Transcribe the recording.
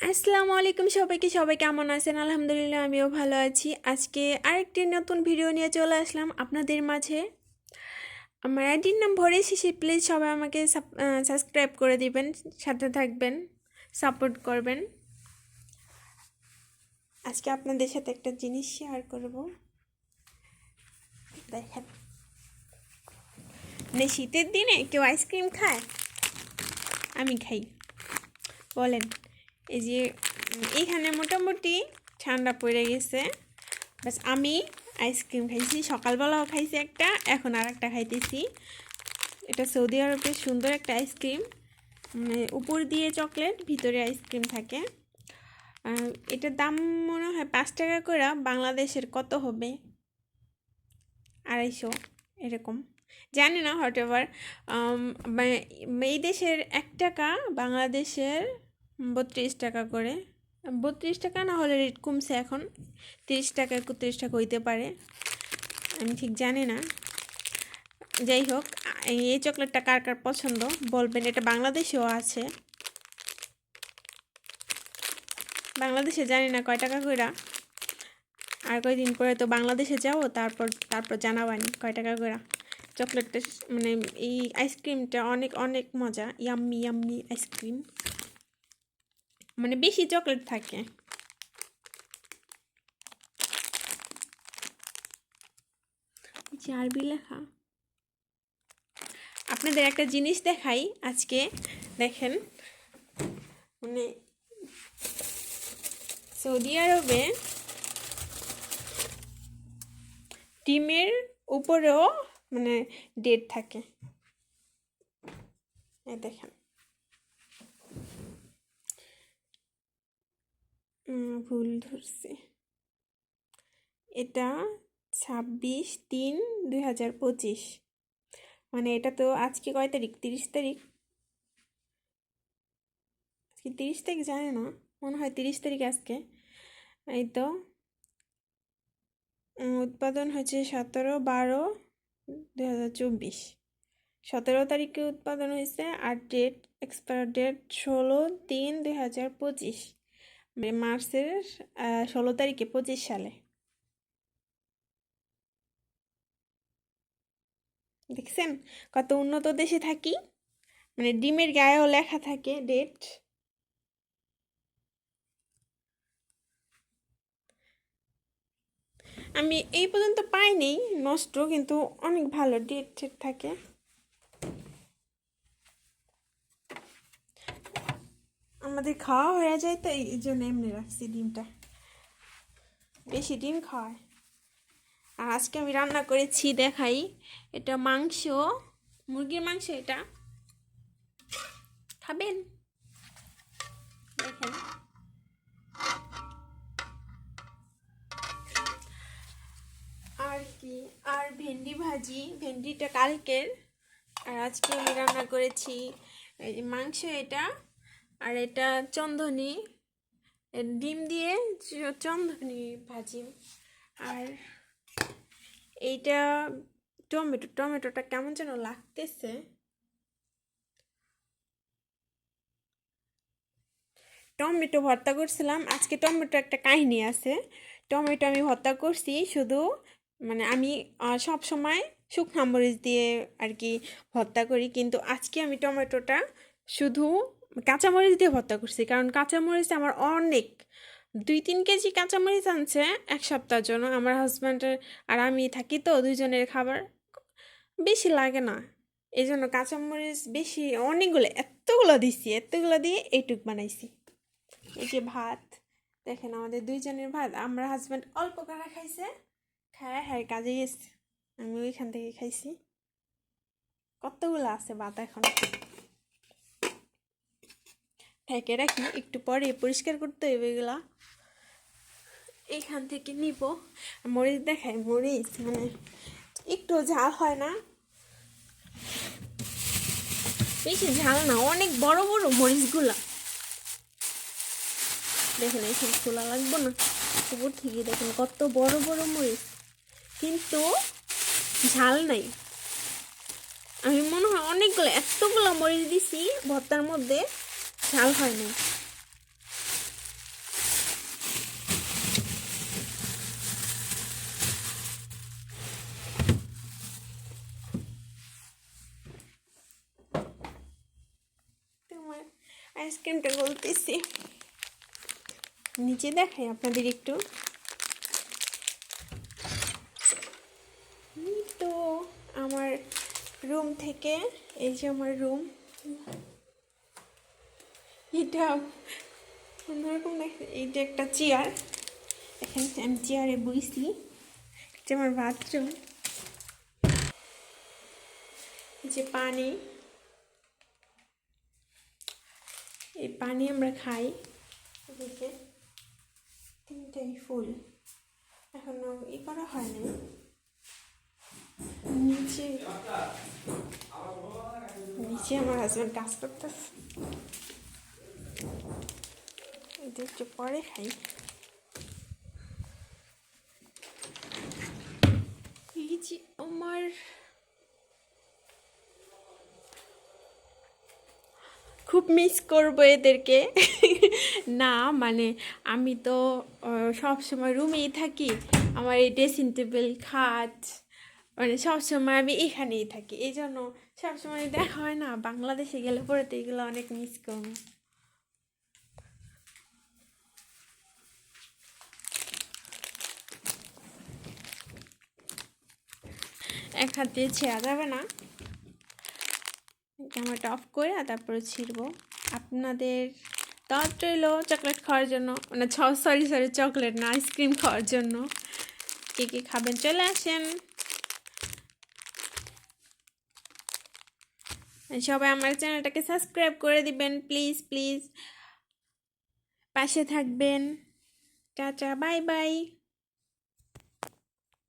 আসসালামু আলাইকুম সবাইকে। সবাই কেমন আছেন? আলহামদুলিল্লাহ, আমিও ভালো আছি। আজকে আরেকটি নতুন ভিডিও নিয়ে চলে আসলাম আপনাদের মাঝে। আমার আইডির নাম ভরে শেষে প্লিজ সবাই আমাকে সাবস্ক্রাইব করে দিবেন, সাথে থাকবেন সাপোর্ট করবেন। আজকে আপনাদের সাথে একটা জিনিস শেয়ার করব। দেখেন। মানে শীতের দিনে কেউ আইসক্রিম খায়, আমি খাই। বলেন। এই যে উম, এইখানে মোটামুটি ঠান্ডা পড়ে গেছে। বাস আমি আইসক্রিম খাইছি সকালবেলাও খাইছি একটা এখন আর একটা খাইতেছি। এটা সৌদি আরবের সুন্দর একটা আইসক্রিম। মানে উপর দিয়ে চকলেট ভিতরে আইসক্রিম থাকে। এটার দাম মনে হয় পাঁচ টাকা করে বাংলাদেশের কত হবে? আড়াইশো এরকম। জানি না হট এভার এই দেশের এক টাকা বাংলাদেশের বত্রিশ টাকা করে। বত্রিশ টাকা না হলে রেট কমছে এখন। তিরিশ টাকা, একত্রিশ টাকা হইতে পারে। আমি ঠিক জানি না। যাই হোক, এই চকলেটটা কার কার পছন্দ বলবেন? এটা বাংলাদেশেও আছে। বাংলাদেশে জানি না কয় টাকা কইরা। আর কয়দিন পরে তো বাংলাদেশে যাব, তারপর তারপর জানাবানি কয় টাকা কইরা। চকলেটটা মানে এই আইসক্রিমটা অনেক অনেক মজা। Yummy yummy ice cream. মানে বেশি চকলেট থাকে। আরবি লেখা। আপনাদের একটা জিনিস দেখাই আজকে, দেখেন। মানে সৌদি আরবে ডিমের উপরেও মানে ডেট থাকে। দেখেন। ভুল ধরছি। এটা ছাব্বিশ তিন দুই হাজার পঁচিশ। মানে এটা তো আজকে কয় তারিখ? তিরিশ তারিখ? আজকে তিরিশ তারিখ জানি না, মনে হয় তিরিশ তারিখ আজকে। এই তো উৎপাদন হচ্ছে সতেরো বারো দুই হাজার চব্বিশ। সতেরো তারিখে উৎপাদন হয়েছে, আর ডেট এক্সপায়ার ডেট ষোলো তিন দুই হাজার পঁচিশ। মার্চের ষোলো তারিখে পঁচিশ সালে। দেখছেন? কত উন্নত দেশে থাকি। মানে ডিমের গায়েও লেখা থাকে ডেট আমি এই পর্যন্ত পাইনি, নষ্ট, কিন্তু অনেক ভালো ডেট থাকে। আমাদের খাওয়া হয়ে যায়, তো এই জন্য এমনি রাখছি ডিমটা। বেশি ডিম খাওয়ায়। আর আজকে আমি রান্না করেছি, দেখাই, এটা মাংস। মুরগির মাংস এটা। খাবেন? দেখেন। আর কি? আর ভেন্ডি ভাজি, ভেন্ডিটা কালকের। আর আজকে আমি রান্না করেছি মাংস এটা। আর এটা চন্দনি। ডিম দিয়ে চন্দনি ভাজি। আর এইটা টমেটো, টমেটোটা কেমন যেন লাগতেছে। টমেটো ভর্তা করছিলাম। আজকে টমেটো একটা কাহিনী আছে। টমেটো আমি ভর্তা করছি শুধু মানে আমি সব সময় শুকনা মরিচ দিয়ে আর কি ভর্তা করি। কিন্তু আজকে আমি টমেটোটা শুধু কাঁচামরিচ দিয়ে ভর্তা করছি, কারণ কাঁচামরিচ আমার অনেক, দুই তিন কেজি কাঁচামরিচ আনছে এক সপ্তাহের জন্য। আমার হাজব্যান্ডের আর আমি থাকি তো, দুইজনের খাবার বেশি লাগে না। এই জন্য কাঁচামরিচ বেশি, অনেকগুলো, এতগুলো দিছি, এতগুলো দিয়ে এইটুক বানাইছি। এই যে ভাত, দেখেন আমাদের দুইজনের ভাত, আমরা হাজব্যান্ড অল্প করে খাইছে, খায় হ্যাঁ কাজে গেছে। আমি ওইখান থেকে খাইছি। কতগুলো আছে ভাত এখন? ঢেকে রাখি, একটু পরে পরিষ্কার করতে হবে এগুলা। এইখান থেকে নিব। মরিচ দেখাই, মরিচ মানে একটু ঝাল হয় না? বেশি ঝাল না, অনেক বড় বড় মরিচগুলা। দেখেন, এইখানে খোলা লাগবে না। উপর থেকে দেখেন, কত বড় বড় মরিচ। কিন্তু ঝাল নাই। আমি মনে হয় অনেকগুলো, এতগুলো মরিচ দিছি ভর্তার মধ্যে। ঝাল হয় নাই আইসক্রিমটা গলতেছি। নিচে দেখাই আপনাদের একটু। তো আমার রুম থেকে, এই যে আমার রুম এটা অন্যরকম দেখে এইটা একটা চেয়ার এখানে আমি চেয়ারে বইছি। এটা আমার বাথরুম যে পানি। এই পানি আমরা খাই। এদিকে তিনটাই ফুল। এখনও ই করা হয়নি। নিচে নিচে আমার হাজব্যান্ড কাজ করতেছে। একটু পরে খাই। এই যে আমার খুব মিস করব এদেরকে। না মানে আমি তো সব সময় রুমেই থাকি। আমার এই ড্রেসিং টেবিল খাট মানে সবসময় আমি এখানেই থাকি। এই জন্য সবসময় দেখা হয় না, বাংলাদেশে গেলে পরে তো এগুলো অনেক মিস করব। এক হাত দিয়ে ছেঁড়া যাবে না। ক্যামেরাটা অফ করে তারপরে ছিড়বো। আপনাদের দাওয়াত রইল চকলেট খাওয়ার জন্য। মানে সরি সরি চকলেট না, আইসক্রিম খাওয়ার জন্য। কে কে খাবেন, চলে আসেন। সবাই আমার চ্যানেলটাকে সাবস্ক্রাইব করে দিবেন প্লিজ প্লিজ পাশে থাকবেন। Tata bye bye